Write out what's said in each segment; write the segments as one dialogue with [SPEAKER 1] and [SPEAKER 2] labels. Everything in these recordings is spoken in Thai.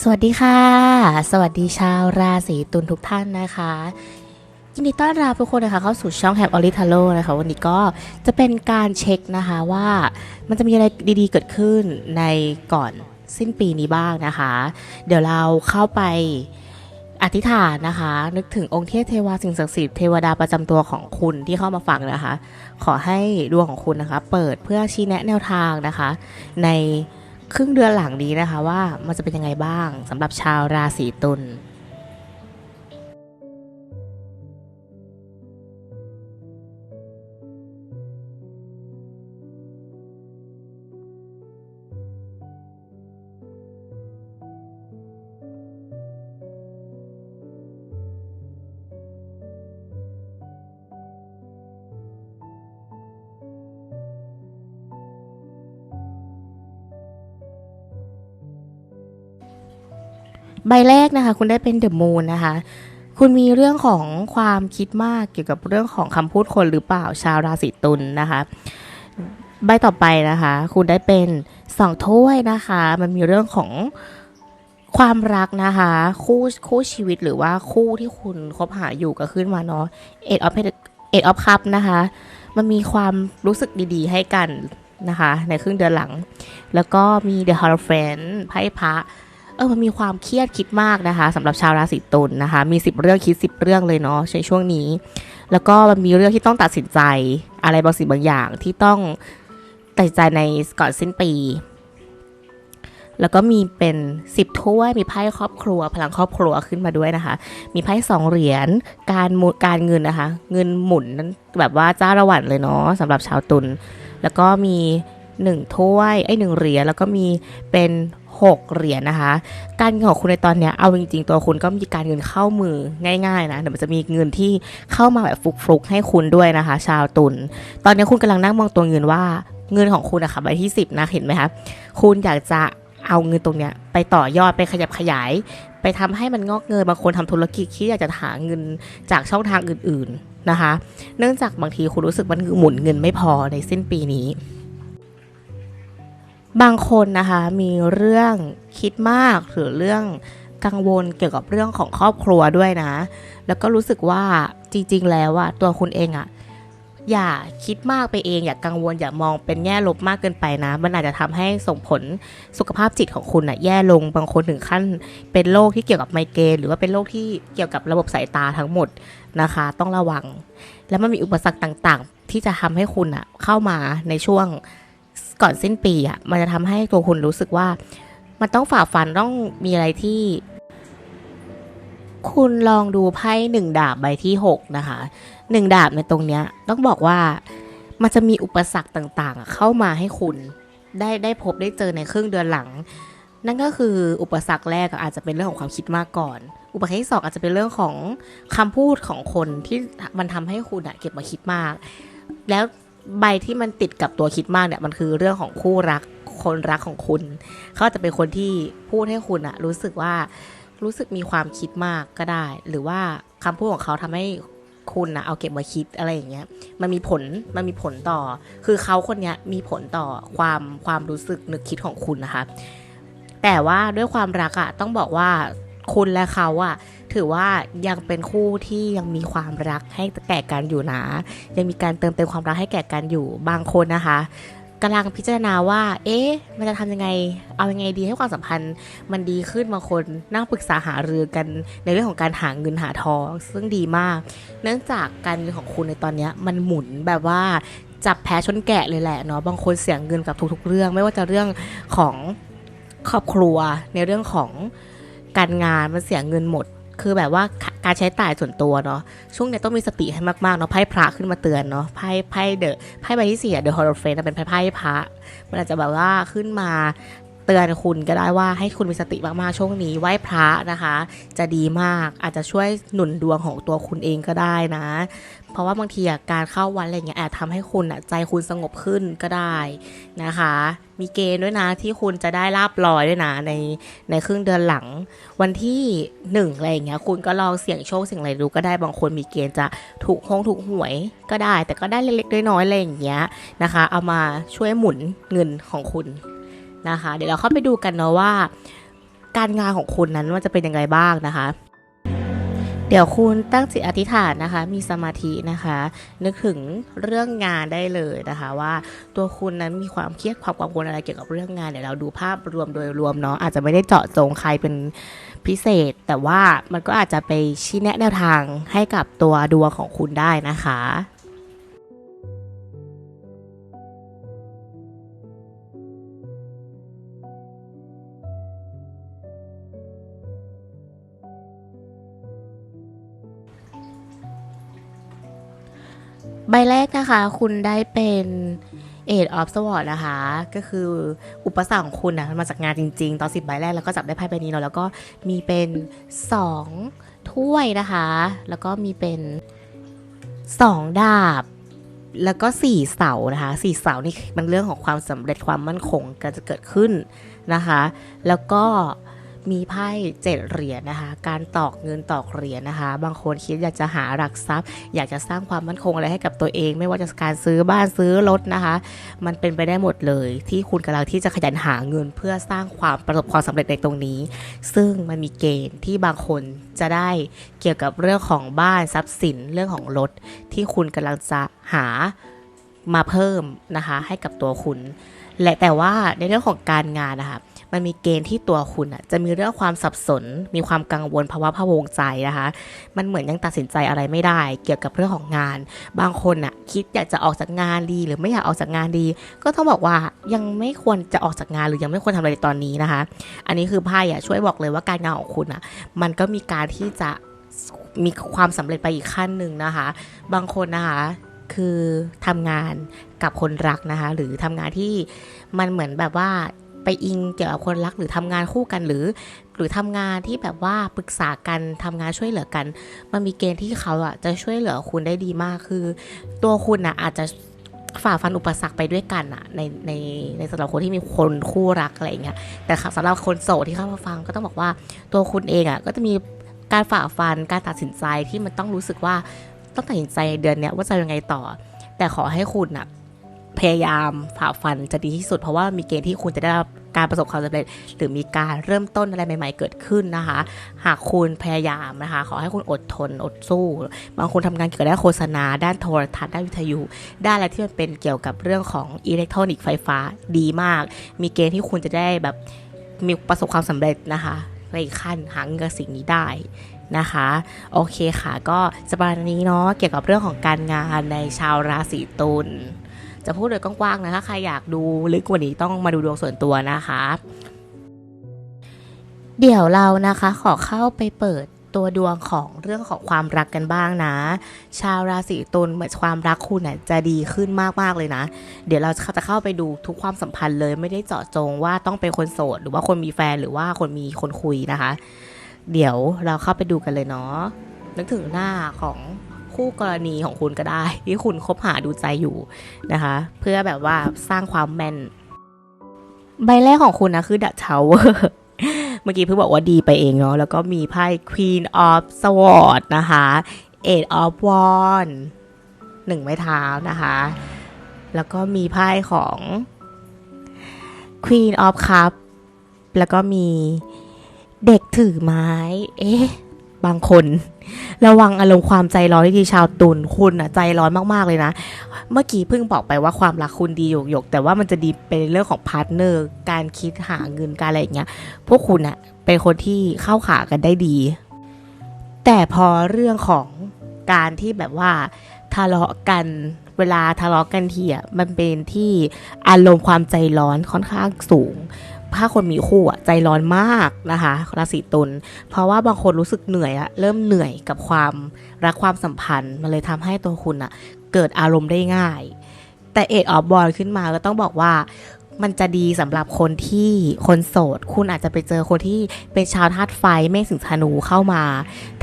[SPEAKER 1] สวัสดีค่ะ สวัสดีชาวราศีตุลทุกท่านนะคะยินดีต้อนรับทุกคนนะคะเข้าสู่ช่องแฮปออริทาโลนะคะวันนี้ก็จะเป็นการเช็คนะคะว่ามันจะมีอะไรดีๆเกิดขึ้นในก่อนสิ้นปีนี้บ้างนะคะ เดี๋ยวเราเข้าไปอธิษฐานนะคะ นึกถึงองค์เทพเทวาสิ่งศักดิ์สิทธิ์เทวดาประจำตัวของคุณที่เข้ามาฟังนะคะ ขอให้ดวงของคุณนะคะ เปิดเพื่อชี้แนะแนวทางนะคะ ใน ครึ่งเดือนหลังนี้นะคะว่ามันจะเป็นยังไงบ้างสำหรับชาวราศีตุล ใบแรกนะคะคุณได้เป็นเดอะมูนนะคะคุณมีเรื่องของความคิดมากเกี่ยวกับเรื่องของคำพูดคนหรือเปล่าชาวราศีตุลนะคะ ใบต่อไปนะคะ คุณได้เป็นสองถ้วยนะคะ มันมีเรื่องของความรักนะคะ คู่คู่ชีวิตหรือว่าคู่ที่คุณคบหาอยู่ก็ขึ้นมาเนาะเอ็ดออฟเอ็ดออฟคัพนะคะ มันมีความรู้สึกดีๆ ให้กันนะคะ ในครึ่งเดือนหลัง แล้วก็มี The h o r o p h a n t ไพ่พระ เออมันมีความเครียดคิดมากนะคะสำหรับชาวราศีตุลนะคะ มี 10 เรื่องคิด 10 เรื่องเลยเนาะในช่วงนี้ แล้วก็มันมีเรื่องที่ต้องตัดสินใจอะไรบางสิ่งบางอย่างที่ต้องตัดใจในก่อนสิ้นปี แล้วก็มีเป็น 10 ถ้วย มีไพ่ครอบครัว พลังครอบครัวขึ้นมาด้วยนะคะ มีไพ่สองเหรียญ การมุนการเงินนะคะ เงินหมุนนั้นแบบว่าจ้าระหวันเลยเนาะสำหรับชาวตุล แล้วก็มีหนึ่งถ้วย ไอ้หนึ่งเหรียญ แล้วก็มีเป็น 6 เหรียญนะคะ การเงินของคุณในตอนนี้เอาจริงๆ ตัวคุณก็มีการเงินเข้ามือง่ายๆนะเดี๋ยวมันจะมีเงินที่เข้ามาแบบฟุกๆให้คุณด้วยนะคะ ชาวตุลตอนนี้คุณกำลังนั่งมองตัวเงินว่าเงินของคุณอะค่ะใบที่ 10 นะเห็นไหมคะคุณอยากจะเอาเงินตรงเนี้ยไปต่อยอดไปขยับขยาย ไปทำให้มันงอกเงินบางคนทำธุรกิจที่อยากจะหาเงินจากช่องทางอื่น ๆนะคะ เนื่องจากบางทีคุณรู้สึกมันหมุนเงินไม่พอในสิ้นปีนี้ บางคนนะคะมีเรื่องคิดมากหรือเรื่องกังวลเกี่ยวกับเรื่องของครอบครัวด้วยนะ แล้วก็รู้สึกว่าจริง ๆ แล้วอะตัวคุณเองอะอย่าคิดมากไปเอง อย่ากังวลอย่ามองเป็นแง่ลบมากเกินไปนะ มันอาจจะทำให้ส่งผลสุขภาพจิตของคุณอะแย่ลงบางคนถึงขั้น เป็นโรคที่เกี่ยวกับไมเกรนหรือว่าเป็นโรคที่เกี่ยวกับระบบสายตาทั้งหมดนะคะ ต้องระวัง แล้วมันมีอุปสรรคต่างๆ ที่จะทำให้คุณอะเข้ามาในช่วง ก่อนสิ้นปีอะมันจะทำให้ตัวคุณรู้สึกว่า มันต้องฝ่าฟันต้องมีอะไรที่ คุณลองดูไพ่หนึ่งดาบใบที่หกนะคะหนึ่งดาบในตรงเนี้ย ต้องบอกว่ามันจะมีอุปสรรคต่างๆ เข้ามาให้คุณได้ได้พบได้เจอในครึ่งเดือนหลัง นั่นก็คืออุปสรรคแรกอาจจะเป็นเรื่องของความคิดมากก่อน อุปสรรคที่สองอาจจะเป็นเรื่องของคำพูดของคนที่มันทำให้คุณเก็บมาคิดมาก แล้ว ใบที่มันติดกับตัวคิดมากเนี่ยมันคือเรื่องของคู่รักคนรักของคุณ เขาจะเป็นคนที่พูดให้คุณอะรู้สึกว่ารู้สึกมีความคิดมากก็ได้ หรือว่าคำพูดของเขาทำให้คุณนะเอาเก็บมาคิดอะไรอย่างเงี้ย มันมีผล มันมีผลต่อ คือเขาคนเนี้ยมีผลต่อความความรู้สึกนึกคิดของคุณนะคะ แต่ว่าด้วยความรักอะต้องบอกว่าคุณและเขาอะ ถือว่ายังเป็นคู่ที่ยังมีความรักให้แก่กันอยู่นะ ยังมีการเติมเต็มความรักให้แก่กันอยู่บางคนนะคะกำลังพิจารณาว่า เอ๊ะ มันจะทำยังไง เอายังไงดีให้ความสัมพันธ์มันดีขึ้นบางคนนั่งปรึกษาหารือกันในเรื่องของการหาเงินหาทอง ซึ่งดีมาก เนื่องจากการเงินของคุณในตอนนี้มันหมุนแบบว่าจับแพ้ชนแกะเลยแหละเนาะ บางคนเสียเงินกับทุกๆเรื่อง ไม่ว่าจะเรื่องของครอบครัว ในเรื่องของการงานมันเสียเงินหมด คือแบบว่าการใช้ต่ายส่วนตัวเนาะช่วงนี้ต้องมีสติให้มากๆเนาะไพ่พระขึ้นมาเตือนเนาะไพ่ไพ่เดอะไพ่ใบที่สี่เดอะฮอร์เฟนเป็นไพ่ไพ่พระมันอาจจะแบบว่าขึ้นมา เตือนคุณก็ได้ว่าให้คุณมีสติมากๆช่วงนี้ไหว้พระนะคะ จะดีมากอาจจะช่วยหนุนดวงของตัวคุณเองก็ได้นะ เพราะว่าบางทีการเข้าวัดอะไรเงี้ยอาจทำให้คุณใจคุณสงบขึ้นก็ได้นะคะ มีเกณฑ์ด้วยนะที่คุณจะได้ลาบลอยด้วยนะในในครึ่งเดือนหลัง วันที่หนึ่งอะไรเงี้ยคุณก็ลองเสี่ยงโชคเสี่ยงอะไรดูก็ได้บางคนมีเกณฑ์จะถูกห้องถูกหวยก็ได้ แต่ก็ได้เล็กๆน้อยๆอะไรอย่างเงี้ยนะคะ เอามาช่วยหมุนเงินของคุณ นะคะ เดี๋ยวเราเข้าไปดูกันเนาะว่า การงานของคุณนั้นมันจะเป็นยังไงบ้างนะคะ เดี๋ยวคุณตั้งจิตอธิษฐานนะคะ มีสมาธินะคะ นึกถึงเรื่องงานได้เลยนะคะ ว่าตัวคุณนั้นมีความเครียดความกังวลอะไรเกี่ยวกับเรื่องงานเดี๋ยวเราดูภาพรวมโดยรวมเนาะอาจจะไม่ได้เจาะจงใครเป็นพิเศษ แต่ว่ามันก็อาจจะไปชี้แนะแนวทางให้กับตัวดวงของคุณได้นะคะ ใบแรกนะคะ คุณได้เป็นเอ of s w o r d นะคะ ก็คืออุปสรรคของคุณนะมันมาจากงานจริง ๆ ตอนสิบใบแรกแล้วก็จับได้ไพ่ใบนี้เนาะแล้วก็มีเป็นสองถ้วยนะคะ แล้วก็มีเป็นสองดาบ แล้วก็สี่เสานะคะสี่เสานี่มันเรื่องของความสำเร็จความมั่นคงก็จะเกิดขึ้นนะคะ แล้วก็ มีไพ่เจ็ดเหรียญนะคะ การตอกเงินตอกเหรียญนะคะ บางคนคิดอยากจะหาหลักทรัพย์ อยากจะสร้างความมั่นคงอะไรให้กับตัวเอง ไม่ว่าจะการซื้อบ้านซื้อรถนะคะ มันเป็นไปได้หมดเลย ที่คุณกำลังที่จะขยันหาเงินเพื่อสร้างความประสบความสำเร็จในตรงนี้ ซึ่งมันมีเกณฑ์ที่บางคนจะได้เกี่ยวกับเรื่องของบ้านทรัพย์สินเรื่องของรถที่คุณกำลังจะหามาเพิ่มนะคะให้กับตัวคุณ และแต่ว่าในเรื่องของการงานนะคะ มันมีเกณฑ์ที่ตัวคุณอะจะมีเรื่องความสับสน มีความกังวลภาวะพะวงใจนะคะ มันเหมือนยังตัดสินใจอะไรไม่ได้ เกี่ยวกับเรื่องของงาน บางคนอะคิดอยากจะออกจากงานดี หรือไม่อยากออกจากงานดี ก็ต้องบอกว่ายังไม่ควรจะออกจากงานหรือยังไม่ควรทำอะไรตอนนี้นะคะ อันนี้คือไพ่อะช่วยบอกเลยว่าการงานของคุณอะมันก็มีการที่จะมีความสำเร็จไปอีกขั้นหนึ่งนะคะ บางคนนะคะคือทำงานกับคนรักนะคะ หรือทำงานที่มันเหมือนแบบว่า ไปอิงเกี่ยวกับคนรักหรือทำงานคู่กันหรือ หรือทำงานที่แบบว่าปรึกษากันทำงานช่วยเหลือกัน มันมีเกณฑ์ที่เขาอะจะช่วยเหลือคุณได้ดีมากคือ ตัวคุณอะอาจจะฝ่าฟันอุปสรรคไปด้วยกันอะในในในสำหรับคนที่มีคนคู่รักอะไรอย่างเงี้ยแต่สำหรับคนโสดที่เข้ามาฟังก็ต้องบอกว่าตัวคุณเองอะก็จะมีการฝ่าฟันการตัดสินใจที่มันต้องรู้สึกว่าต้องตัดสินใจเดือนเนี้ยว่าจะยังไงต่อ แต่ขอให้คุณอะ พยายามฝ่าฟันจะดีที่สุด เพราะว่ามีเกณฑ์ที่คุณจะได้รับการประสบความสำเร็จ หรือมีการเริ่มต้นอะไรใหม่ ๆ เกิดขึ้นนะคะ หากคุณพยายามนะคะ ขอให้คุณอดทนอดสู้ บางคนทำงานเกี่ยวกับด้านโฆษณา ด้านโทรทัศน์ด้านวิทยุ ด้านอะไรที่มันเป็นเกี่ยวกับเรื่องของอิเล็กทรอนิกส์ไฟฟ้าดีมาก มีเกณฑ์ที่คุณจะได้แบบมีประสบความสำเร็จนะคะในขั้นหาเงินกับสิ่งนี้ได้นะคะ โอเคค่ะ ก็จะประมาณนี้เนาะเกี่ยวกับเรื่องของการงานในชาวราศีตุล จะพูดโดยกว้างๆนะถ้าใครอยากดูลึกกว่านี้ต้องมาดูดวงส่วนตัวนะคะ เดี๋ยวเรานะคะขอเข้าไปเปิดตัวดวงของเรื่องของความรักกันบ้างนะ ชาวราศีตุลเหมือนความรักคุณน่ะจะดีขึ้นมากๆเลยนะ เดี๋ยวเราจะเข้าไปดูทุกความสัมพันธ์เลยไม่ได้เจาะจงว่าต้องเป็นคนโสด หรือว่าคนมีแฟนหรือว่าคนมีคนคุยนะคะ เดี๋ยวเราเข้าไปดูกันเลยเนาะนึกถึงหน้าของ คู่กรณีของคุณก็ได้ ที่คุณคบหาดูใจอยู่นะคะ เพื่อแบบว่าสร้างความแมนใบแรกของคุณนะคือ The Tower เมื่อกี้เพิ่งบอกว่าดีไปเองเนาะแล้วก็มีไพ่ Queen of Swords นะคะ Eight of Wands หนึ่งไม้เท้านะคะ แล้วก็มีไพ่ของ Queen of Cup แล้วก็มีเด็กถือไม้ เอ๊ะ บางคน ระวังอารมณ์ความใจร้อนที่ดีชาวตุลคุณอะใจร้อนมากๆเลยนะ เมื่อกี้เพิ่งบอกไปว่าความรักคุณดีหยกๆแต่ว่ามันจะดีเป็นเรื่องของพาร์ทเนอร์การคิดหาเงินการอะไรอย่างเงี้ยพวกคุณอะเป็นคนที่เข้าขากันได้ดี แต่พอเรื่องของการที่แบบว่าทะเลาะกันเวลาทะเลาะกันทีอะมันเป็นที่อารมณ์ความใจร้อนค่อนข้างสูง ถ้าคนมีคู่อะใจร้อนมากนะคะราศีตุลเพราะว่าบางคนรู้สึกเหนื่อยอะเริ่มเหนื่อยกับความรักความสัมพันธ์มันเลยทำให้ตัวคุณอะเกิดอารมณ์ได้ง่าย แต่เอกออฟบอลขึ้นมาก็ต้องบอกว่ามันจะดีสำหรับคนที่คนโสด คุณอาจจะไปเจอคนที่เป็นชาวธาตุไฟเมษสิงธนูเข้ามา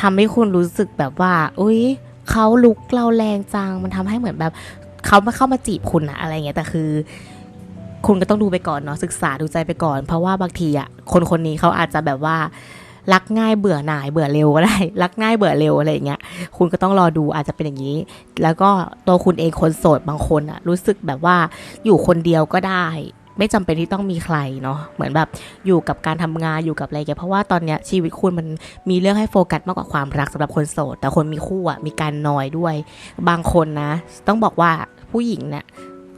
[SPEAKER 1] ทำให้คุณรู้สึกแบบว่า อุ้ยเขาลุกเราแรงจัง มันทำให้เหมือนแบบเขามาเข้ามาจีบคุณอะอะไรเงี้ยแต่คือ คุณก็ต้องดูไปก่อนเนาะศึกษาดูใจไปก่อน เพราะว่าบางทีอะคนคนนี้เขาอาจจะแบบว่ารักง่ายเบื่อหน่ายเบื่อเร็วก็ได้รักง่ายเบื่อเร็วอะไรอย่างเงี้ย คุณก็ต้องรอดูอาจจะเป็นอย่างนี้ แล้วก็ตัวคุณเองคนโสดบางคนอะรู้สึกแบบว่าอยู่คนเดียวก็ได้ ไม่จำเป็นที่ต้องมีใครเนาะเหมือนแบบอยู่กับการทำงานอยู่กับอะไรแกเพราะว่าตอนเนี้ยชีวิตคุณมันมีเรื่องให้โฟกัสมากกว่าความรักสำหรับคนโสดแต่คนมีคู่อะมีการนอยด้วย บางคนนะ ต้องบอกว่าผู้หญิงเนี่ย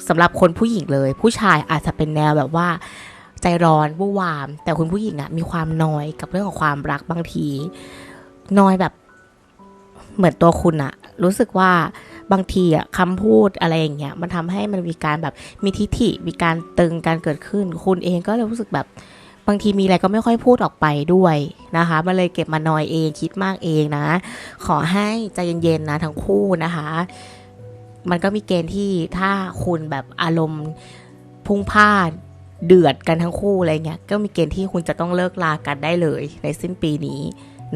[SPEAKER 1] สำหรับคนผู้หญิงเลย ผู้ชายอาจจะเป็นแนวแบบว่าใจร้อนวู่วาม แต่คุณผู้หญิงอะมีความนอยกับเรื่องของความรักบางทีนอยแบบเหมือนตัวคุณอะรู้สึกว่าบางทีอะคำพูดอะไรอย่างเงี้ยมันทำให้มันมีการแบบมีทิฐิมีการตึงการเกิดขึ้น คุณเองก็เลยรู้สึกแบบบางทีมีอะไรก็ไม่ค่อยพูดออกไปด้วยนะคะมันเลยเก็บมานอยเองคิดมากเองนะ ขอให้ใจเย็นๆนะทั้งคู่นะคะ มันก็มีเกณฑ์ที่ถ้าคุณแบบอารมณ์พุ่งพลานเดือดกันทั้งคู่อะไรเงี้ยก็มีเกณฑ์ที่คุณจะต้องเลิกลากันได้เลยในสิ้นปีนี้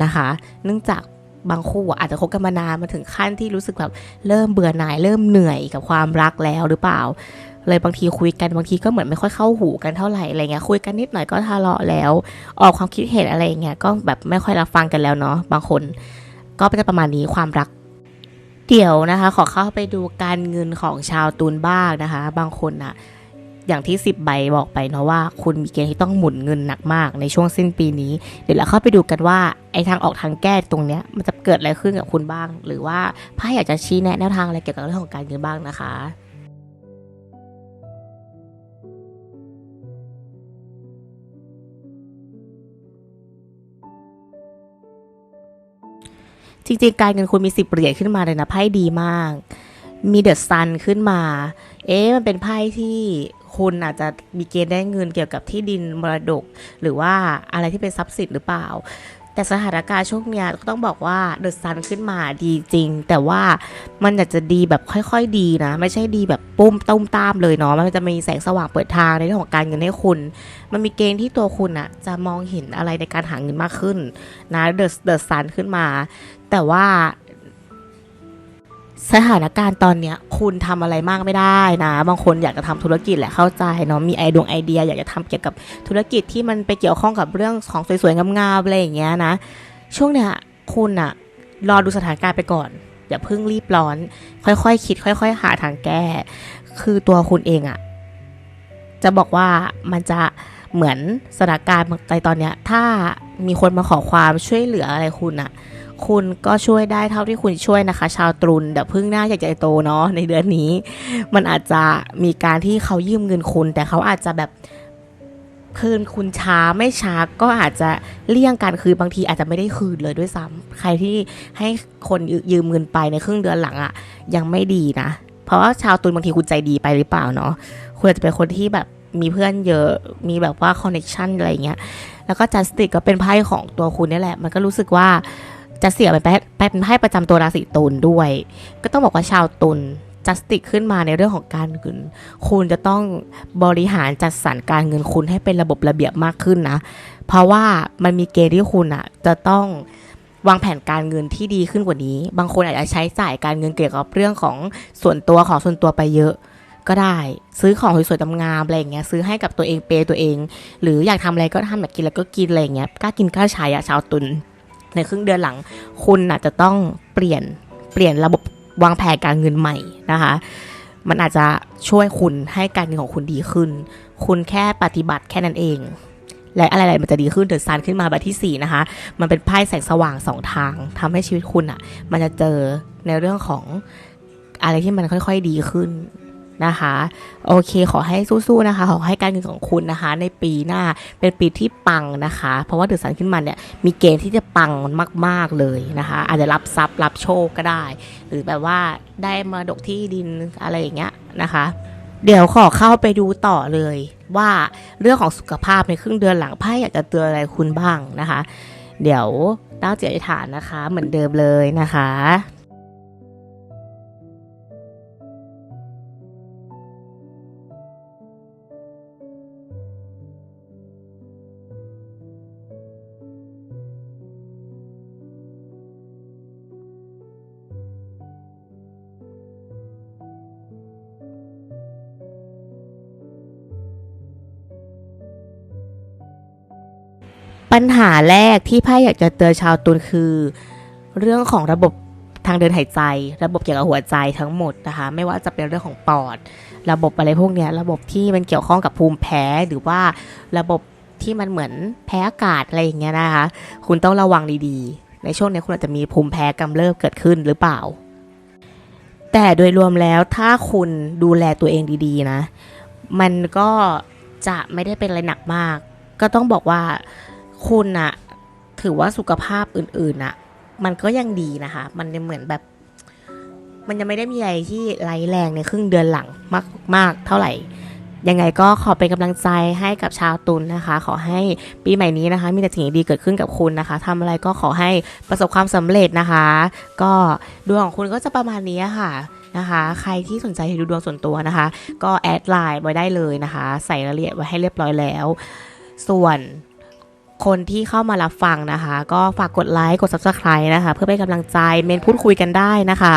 [SPEAKER 1] นะคะ เนื่องจากบางคู่อะอาจจะคบกันมานานมาถึงขั้นที่รู้สึกแบบเริ่มเบื่อหน่ายเริ่มเหนื่อยกับความรักแล้วหรือเปล่า เลยบางทีคุยกันบางทีก็เหมือนไม่ค่อยเข้าหูกันเท่าไหร่อะไรเงี้ยคุยกันนิดหน่อยก็ทะเลาะแล้ว ออกความคิดเห็นอะไรเงี้ยก็แบบไม่ค่อยรับฟังกันแล้วเนาะบางคน ก็จะประมาณนี้ความรัก เดี๋ยวนะคะ ขอเข้าไปดูการเงินของชาวตูนบ้างนะคะ บางคนอะอย่างที่ 10 ใบบอกไปเนาะว่าคุณมีเกณฑ์ที่ต้องหมุนเงินหนักมากในช่วงสิ้นปีนี้ เดี๋ยวเราเข้าไปดูกันว่าไอ้ทางออกทางแก้ตรงเนี้ยมันจะเกิดอะไรขึ้นกับคุณบ้าง หรือว่าไพ่อยากจะชี้แนะแนวทางอะไรเกี่ยวกับเรื่องของการเงินบ้างนะคะ จริงๆ การเงินคุณมีสิบเหรียญขึ้นมาเลยนะไพ่ดีมาก มีเดอะซันขึ้นมา เอ๊ะมันเป็นไพ่ที่คุณอาจจะมีเกณฑ์ได้เงินเกี่ยวกับที่ดินมรดก หรือว่าอะไรที่เป็นทรัพย์สินหรือเปล่า แต่สถานการณ์ช่วงเนี้ยก็ต้องบอกว่าเดอะซันขึ้นมาดีจริง แต่ว่ามันอาจจะดีแบบค่อยๆดีนะ ไม่ใช่ดีแบบปุ้มต้มตามเลยเนาะมันจะมีแสงสว่างเปิดทางในเรื่องของการเงินให้คุณ มันมีเกณฑ์ที่ตัวคุณอะจะมองเห็นอะไรในการหาเงินมากขึ้นนะเดอะเดอะซันขึ้นมา แต่ว่า สถานการณ์ตอนเนี้ยคุณทำอะไรมากไม่ได้นะ บางคนอยากจะทำธุรกิจแหละเข้าใจเนาะมีไอดวงไอเดีย อยากจะทำเกี่ยวกับธุรกิจที่มันไปเกี่ยวข้องกับเรื่องของสวยๆงามๆอะไรอย่างเงี้ยนะ ช่วงเนี้ยคุณอะรอดูสถานการณ์ไปก่อน อย่าเพิ่งรีบร้อน ค่อยๆคคิด ค่อย ๆ หาทางแก้ คือตัวคุณเองอะจะบอกว่ามันจะเหมือนสถานการณ์ในตอนเนี้ยถ้ามีคนมาขอความช่วยเหลืออะไรคุณอะ คุณก็ช่วยได้เท่าที่คุณช่วยนะคะ ชาวตรุนเดี๋ยวพึ่งหน้าอยากจะโตเนาะในเดือนนี้ มันอาจจะมีการที่เขายืมเงินคุณ แต่เขาอาจจะแบบคืนคุณช้าไม่ช้าก็อาจจะเลี่ยงการคืนบางทีอาจจะไม่ได้คืนเลยด้วยซ้ำใครที่ให้คนยืมเงินไปในครึ่งเดือนหลังอะ่ะยังไม่ดีนะ เพราะว่าชาวตุนบางทีคุณใจดีไปหรือเปล่าเนาะคุณอาจจะเป็นคนที่แบบมีเพื่อนเยอะมีแบบว่าคอนเนคชันอะไรเงี้ยแล้วก็จัสติกก็เป็นไพ่ของตัวคุณนี่แหละ มันก็รู้สึกว่า จะเสียไปเป็นไพ่ประจำตัวราศีตุลด้วย ก็ต้องบอกว่าชาวตุลจัสติกขึ้นมาในเรื่องของการเงิน คุณจะต้องบริหารจัดสรรการเงินคุณให้เป็นระบบระเบียบมากขึ้นนะ เพราะว่ามันมีเกณฑ์ที่คุณอะจะต้องวางแผนการเงินที่ดีขึ้นกว่านี้ บางคนอาจจะใช้จ่ายการเงินเกี่ยวกับเรื่องของส่วนตัวของส่วนตัวไปเยอะก็ได้ ซื้อของสวยๆงามๆอะไรอย่างเงี้ยซื้อให้กับตัวเองเปย์ตัวเอง หรืออยากทำอะไรก็ทำแบบกินแล้วก็กินอะไรอย่างเงี้ยกล้ากินกล้าใช้อะชาวตุล ในครึ่งเดือนหลัง คุณอาจจะต้องเปลี่ยนเปลี่ยนระบบวางแผนการเงินใหม่นะคะ มันอาจจะช่วยคุณให้การเงินของคุณดีขึ้น คุณแค่ปฏิบัติแค่นั้นเอง และอะไรๆมันจะดีขึ้นเดินซานขึ้นมาใบที่ 4 นะคะ มันเป็นไพ่แสงสว่างสองทางทำให้ชีวิตคุณอะ่ะ มันจะเจอในเรื่องของอะไรที่มันค่อย ๆ ดีขึ้น นะคะโอเคขอให้สู้ๆนะคะขอให้การเงินของคุณนะคะ ในปีหน้าเป็นปีที่ปังนะคะ เพราะว่าเดือดสันขึ้นมาเนี่ยมีเกณฑ์ที่จะปังมาก ๆเลยนะคะ อาจจะรับทรัพย์รับโชคก็ได้ หรือแบบว่าได้มาดกที่ดินอะไรอย่างเงี้ยนะคะ เดี๋ยวขอเข้าไปดูต่อเลย ว่าเรื่องของสุขภาพในครึ่งเดือนหลังไพ่อยากจะเตือนอะไรคุณบ้างนะคะ เดี๋ยวตั้งจิตอธิษฐานนะคะ เหมือนเดิมเลยนะคะ ปัญหาแรกที่ไพ่อยากจะเตือนชาวตุลคือ เรื่องของระบบทางเดินหายใจ ระบบเกี่ยวกับหัวใจทั้งหมดนะคะ ไม่ว่าจะเป็นเรื่องของปอด ระบบอะไรพวกนี้ระบบที่มันเกี่ยวข้องกับภูมิแพ้หรือว่าระบบที่มันเหมือนแพ้อากาศอะไรอย่างเงี้ยนะคะ คุณต้องระวังดีๆ ในช่วงนี้คุณอาจจะมีภูมิแพ้กำเริบเกิดขึ้นหรือเปล่า แต่โดยรวมแล้วถ้าคุณดูแลตัวเองดีๆนะ มันก็จะไม่ได้เป็นอะไรหนักมาก ก็ต้องบอกว่า คุณอะถือว่าสุขภาพอื่นๆอะมันก็ยังดีนะคะ มันเหมือนแบบ มันยังไม่ได้มีอะไรที่ไร้แรงในครึ่งเดือนหลังมากมากเท่าไหร่ ยังไงก็ขอเป็นกำลังใจให้กับชาวตุลนนะคะ ขอให้ปีใหม่นี้นะคะ มีแต่สิ่งดีเกิดขึ้นกับคุณนะคะทำอะไรก็ขอให้ประสบความสำเร็จนะคะ ก็ดวงของคุณก็จะประมาณนี้ค่ะนะคะ ใครที่สนใจดูดวงส่วนตัวนะคะ ก็แอดไลน์ไว้ได้เลยนะคะ ใส่รายละเอียดไว้ให้เรียบร้อยแล้ว ส่วน คนที่เข้ามารับฟังนะคะ ก็ฝากกดไลค์กด subscribe นะคะ เพื่อเป็นกำลังใจเมนพูดคุยกันได้นะคะ